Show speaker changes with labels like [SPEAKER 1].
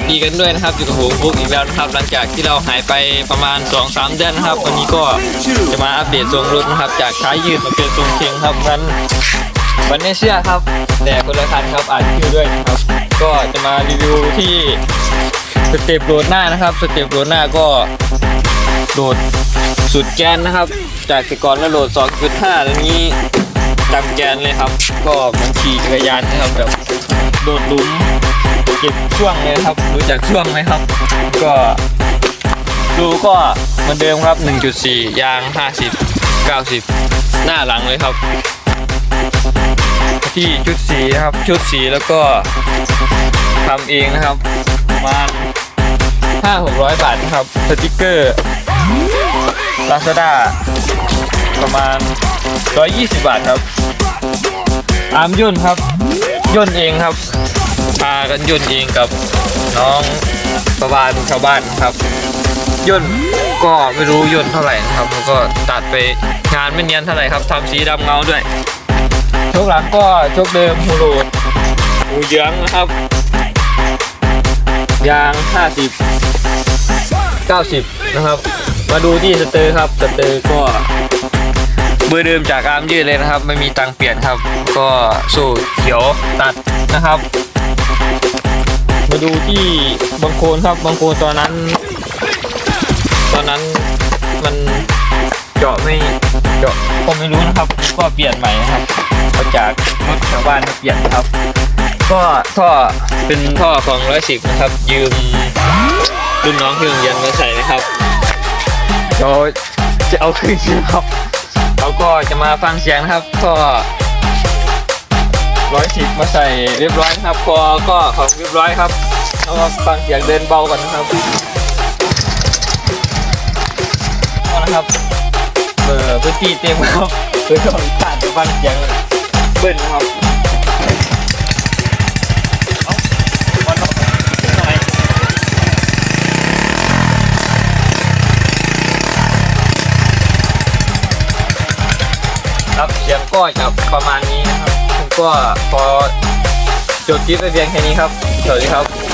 [SPEAKER 1] วัสดีกันด้วยนะครับอยู่กับผมฟุกอีกแล้วนะครับหลังจากที่เราหายไปประมาณ 2-3 เดือนนะครับ วันนี้ก็จะมาอัปเดตทรงรถนะครับ จากท้ายยืดมาเป็นทรงเคียงครับนั้นวันนี้เชื่อครับ แต่คนละคันครับอ่านชื่อด้วยครับ ก็จะมารีวิวที่สเต็ปโหลดหน้านะครับสเต็ปโหลดหน้าก็โหลดสุดแกนนะครับ จากแต่ก่อนแล้วโหลด 2.5แล้วนี้จับแกนเลยครับ ก็มันขี่จักรยานนะครับแบบโดดลุม เก็บช่วงเลยครับ รู้จักช่วงไหมครับ ก็ดูก็เหมือนเดิมครับ 1.4 ยาง 50 90 หน้าหลังเลยครับ ที่ชุดสีนะครับ ชุดสีแล้วก็ทำเองนะครับประมาณ5-600 บาทนะครับ สติกเกอร์ Lazada ประมาณ 120 บาทครับ อาร์มย่นครับ ย่นเองครับ พากันย่นเองกับน้องประบาลชาวบ้านครับย่นก็ไม่รู้ย่นเท่าไหร่นะครับแล้วก็ตัดไปงานไม่เนียนเท่าไหร่ครับทำสีดำเงาด้วยชกหลังก็ชกเดิมฮูโรดหูเยื้องนะครับ ยาง 50 90 นะครับ มาดูที่สเตอร์ครับสเตอร์ก็เบอร์เดิมจากอาร์มยืดเลยนะครับ ไม่มีตังเปลี่ยนครับ ก็สูตรเขียวตัดนะครับ ดูที่บางโคนครับบางโคนตอนนั้น ตอนนั้นมันเจาะไม่เจาะก็ไม่รู้นะครับ ก็เปลี่ยนใหม่นะครับเอาจากรถชาวบ้านมาเปลี่ยนครับ ก็ท่อเป็นท่อของร้อยสิบนะครับ ยืมรุ่นน้องที่โรงเรียนมาใส่นะครับเราจะเอาคืนครับเราก็จะมาฟังเสียงนะครับก็ ร้อยสิบมาใส่เรียบร้อยนะครับคอก็ของเรียบร้อยครับเอาฟังเสียงเดินเบาก่อนนะครับเอาละครับเออพื้นที่เต็มครับเพื่อต้องการจะฟังเสียงเบิ้ลนะครับครับเสียงก็จะประมาณนี้นะครับ ก็พอจบคลิปไปเพียงแค่นี้ครับ สวัสดีครับ